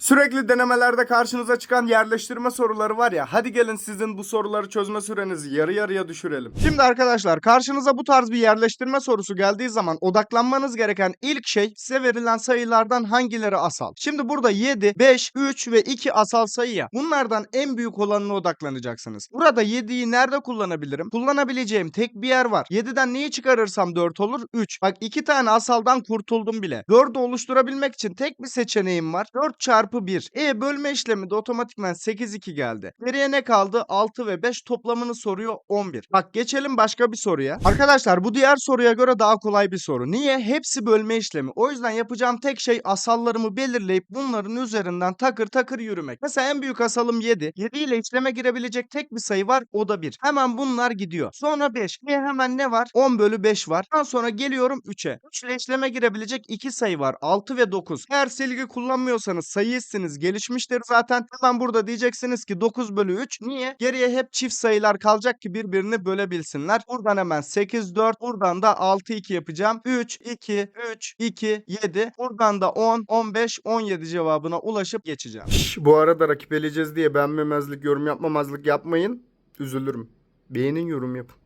Sürekli denemelerde karşınıza çıkan yerleştirme soruları var ya. Hadi gelin sizin bu soruları çözme sürenizi yarı yarıya düşürelim. Şimdi arkadaşlar karşınıza bu tarz bir yerleştirme sorusu geldiği zaman odaklanmanız gereken ilk şey size verilen sayılardan hangileri asal. Şimdi burada 7, 5, 3 ve 2 asal sayı ya. Bunlardan en büyük olanına odaklanacaksınız. Burada 7'yi nerede kullanabilirim? Kullanabileceğim tek bir yer var. 7'den neyi çıkarırsam 4 olur? 3. Bak 2 tane asaldan kurtuldum bile. 4'ü oluşturabilmek için tek bir seçeneğim var. 4 çarpı 1. E bölme işlemi de otomatikman 8 2 geldi. Geriye ne kaldı? 6 ve 5 toplamını soruyor 11. Bak geçelim başka bir soruya. Arkadaşlar bu diğer soruya göre daha kolay bir soru. Niye? Hepsi bölme işlemi. O yüzden yapacağım tek şey asallarımı belirleyip bunların üzerinden takır takır yürümek. Mesela en büyük asalım 7. 7 ile işleme girebilecek tek bir sayı var. O da 1. Hemen bunlar gidiyor. Sonra 5. Ve hemen ne var? 10 bölü 5 var. Ondan sonra geliyorum 3'e. 3 ile işleme girebilecek 2 sayı var. 6 ve 9. Eğer silgi kullanmıyorsanız sayısınız gelişmiştir zaten. Hemen burada diyeceksiniz ki 9 bölü 3. Niye? Geriye hep çift sayılar kalacak ki birbirini bölebilsinler. Buradan hemen 8, 4. Buradan da 6, 2 yapacağım. 3, 2, 3, 2, 7. Buradan da 10, 15, 17 cevabına ulaşıp geçeceğim. bu arada rakip eleyeceğiz diye beğenmemezlik, yorum yapmamazlık yapmayın. Üzülürüm. Beğenin yorum yapın.